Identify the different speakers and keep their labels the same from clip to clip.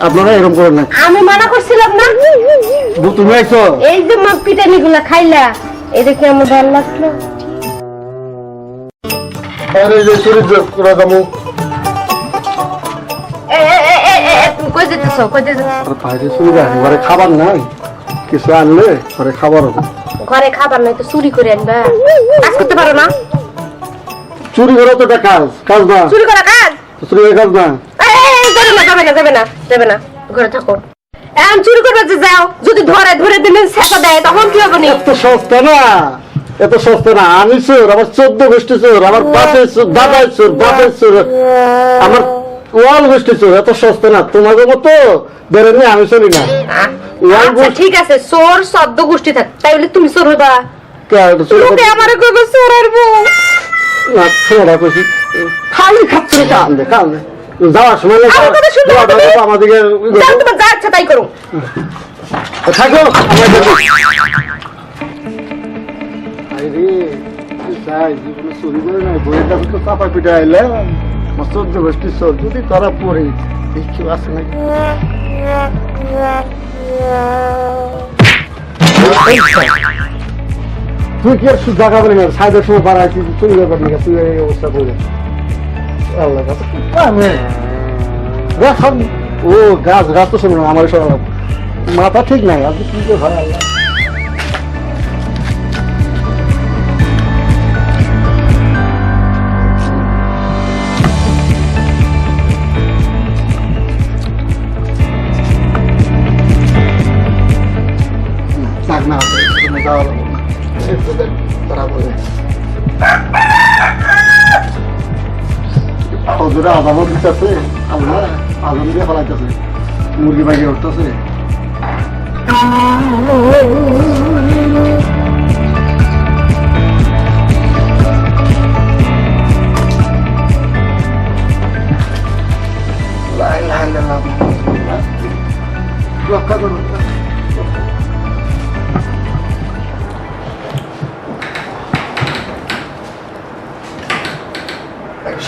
Speaker 1: আপনারা এরকম করেন না।
Speaker 2: আমি মানা করছিলাম না?
Speaker 1: তুমি আইছো?
Speaker 2: এই যে মা পিটানি গুলা খাইলা এটা কি আমার ভালো লাগল?
Speaker 1: আরে যে চরিত্র করা যাব।
Speaker 2: এ, এ, এ, এ, এ, কই যেতেছো? কই যেতেছো?
Speaker 1: বাইরে চলে যায় ঘরে খাবার নাই। কিছু আনলে ঘরে খাবার হবে।
Speaker 2: ঘরে খাবার নাই তো চুরি করে আনবা। কাজ করতে পারো না?
Speaker 1: চুরি করা তো একটা কাজ কাজ না।
Speaker 2: চুরি করা কাজ?
Speaker 1: চুরি করা কাজ না।
Speaker 2: এই, না যাবে না যাবে না যাবে না ঘরে থাকো। এখন চুরি করবে যে যাও যদি ধরে ধরে দিলে শেষা দেয় তখন কি হবে নি?
Speaker 1: এত সস্তা না এত সস্তা না। আমি চোর আমার চোদ্দ গোষ্ঠী চোর আমার বাপের চোর দাদার চোর বাপের চোর আমার ওয়াল গোষ্ঠী চোর এত সস্তা না। তোমাদের মতো বেরো আমি চলি না। ওয়াল
Speaker 2: আচ্ছা ঠিক আছে চোর শব্দ গোষ্ঠী থাক তাই বলে তুমি চোর হবা লোকে আমারে কইবে চোরের বউ
Speaker 1: না ছোড়া কইছি খালি খাচ্ছে যাওয়ার সময়। আমাদেরকে
Speaker 2: যা ইচ্ছা তাই করো।
Speaker 1: থাকো কি চাই জীবনে চুরি করে নাই বইয়ের কাছে তো চাপা পিঠা আইলে। আমার গোষ্ঠী চোর যদি তারা পড়ে দেখি আছে নাকি? তুই কি আর শুধু জায়গা বলি না? সাইডের সময় বাড়াই তুই চুরি করবার নিয়ে তুই এই অবস্থা করে আল্লাহ ও গাছ গাছ তো শুনলাম আমার সব মাথা ঠিক নাই আপনি কি করে হয় আল্লাহ। হজুরে আদামত দিতেছে আল্লাহ আদম দিয়ে ফলাইতেছে। মুরগি বাগিয়ে উঠতেছে। রক্ষা করুন।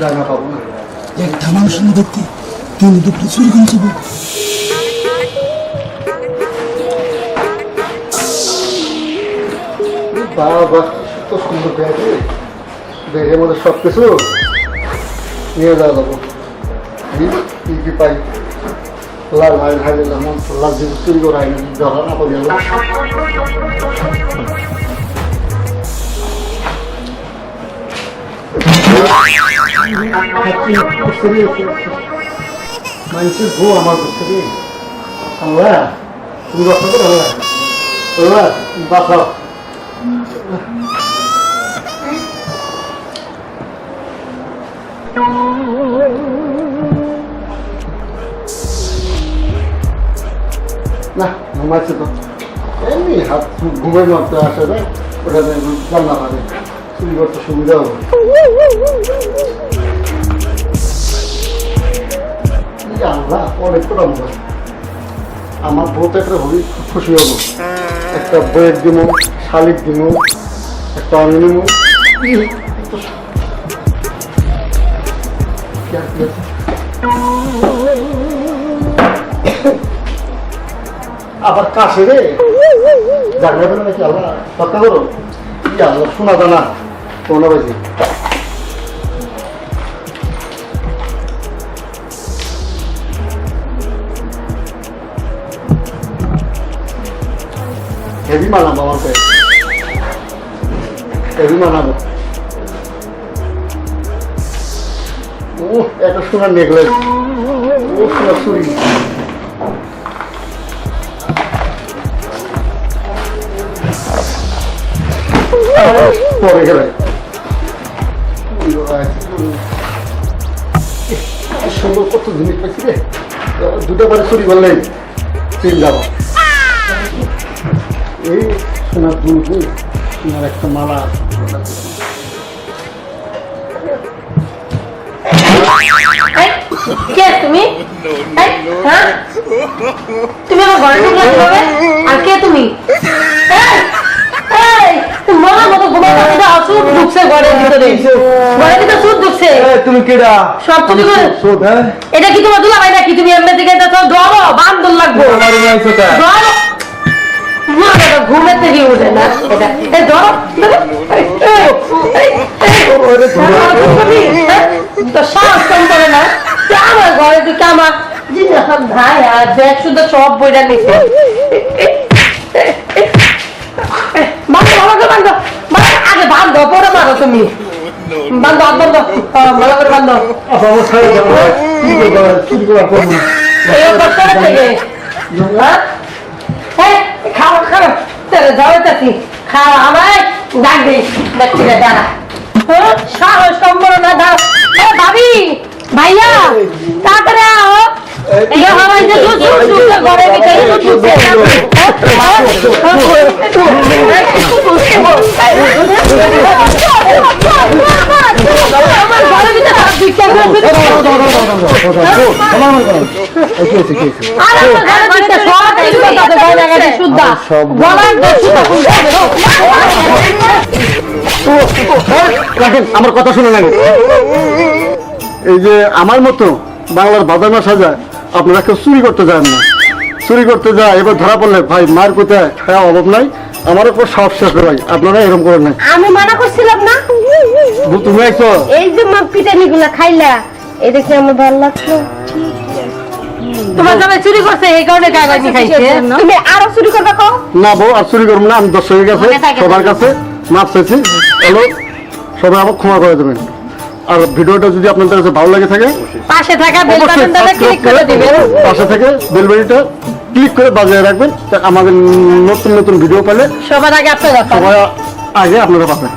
Speaker 1: জানা পাবো না।
Speaker 3: একটা তিন দুটো চুরি করে যাব
Speaker 1: বাবা তো সুন্দর রে। ব্যাগের মধ্যে সব কিছু নিয়ে যাওয়া যাব। কি পাই? লাল ভাই ভাই দিলাম লাল জিনিস চুরি করে আইনি ধরা না করে গেল মানুষের গো আমার করছে রে আল্লাহ তুমি রক্ষা করো আল্লাহ। আল্লাহ বাঁচাও। না ঘুমাচ্ছে তো। এমনি হাত ঘুমের মধ্যে আসে না, ওটা জানলা পাবে চুরি করতে সুবিধা হবে। আমার বউ তো। একটা হবি খুব খুশি হব একটা বইয়ের দিমু শালিক দিমু, একটা অন্য দিমু। আবার কাছে রে। জানলে বলে নাকি আল্লাহ রক্ষা করো? কি আল্লাহ, শোনা জানা কোনো বেশি। হেভি মানাবো আমাকে হেভি মানাবো ও এত সোনার নেকলেস। ও পরে গেলে। সুন্দর কত জিনিস পাইছি রে। দুটো বারে চুরি করলেই তিন যাব। এই সোনার দুল সোনার একটা মালা।
Speaker 4: হ্যাঁ? তুমি আমার ঘরে আর কে তুমি? এই, তুমি অসুখ ঢুকছে ঘরের ভিতরে। ঘরের ভিতরে সুদ ঢুকছে।
Speaker 1: তুমি কেডা?
Speaker 4: সব চুরি করে
Speaker 1: হ্যাঁ?
Speaker 4: এটা কি তোমার দুলা ভাই নাকি? তুমি এমনি দিকে এটা তো ধরো বান্দর লাগবো। ধরো মা বাবা উঠে না। এটা ধরো ধরো। এই, এই, এই, এই। হ্যাঁ? তো সাহস কম করে না। আমার ঘরে ঢুকে আমার ভাই আর ব্যাগ শুদ্ধ সব বইটা নিছে। তুমি বান্ধব বান্ধব ভালো করে
Speaker 1: ছাড়ে যাব কি করব করার করব
Speaker 4: এই অবস্থা থেকে হ্যাঁ খাওয়া খাওয়া তেরে যাওয়াইতেছি খাওয়া আমায় ডাক দিই দেখছি দাঁড়া। হ্যাঁ, সাহস ভাবি ভাইয়া তাড়াতাড়ি আও এই হাওয়াই যে দুধ দুধ দুধ ঘরে ভিতরে দুধ দুধ আমার ঘরের ভিতরে হাত ভিক্ষা করে আর আমার ঘরের ভিতরে সব কিছু কথা গয়না গাড়ি শুদ্ধা গলার দোষ শুদ্ধা খুলতে
Speaker 1: রাখেন আমার কথা শুনে লাগে এই যে আমার মতো বাংলার বাজার না সাজায় আপনারা কেউ চুরি করতে যান না। চুরি করতে যায় এবার ধরা পড়লে ভাই মার কোথায়? খাওয়া অভাব নাই। আমার উপর সব শেষ ভাই আপনারা এরকম করেন না
Speaker 4: আমি মানা করছিলাম না?
Speaker 1: তুমি
Speaker 4: এই যে মা পিটানি গুলা খাইলা এই দেখে আমার ভালো লাগল? তোমার জামাই চুরি করছে এই কারণে গাগানি খাইছে। তুমি আরও চুরি করবে কো
Speaker 1: না বউ আর চুরি করব না আমি দর্শকের কাছে সবার কাছে মাপ চাইছি। হ্যালো সবাই আমাকে ক্ষমা করে দেবেন। আর ভিডিওটা যদি আপনাদের কাছে ভালো লাগে থাকে
Speaker 4: পাশে থাকা বেল বাটনটা ক্লিক করে দিবেন।
Speaker 1: পাশে থেকে বেলবেরিটা ক্লিক করে বাজিয়ে রাখবেন আমাদের নতুন নতুন ভিডিও পেলে
Speaker 4: সবার আগে আপনারা পাবেন।
Speaker 1: সবাই আগে আপনারা পাবেন।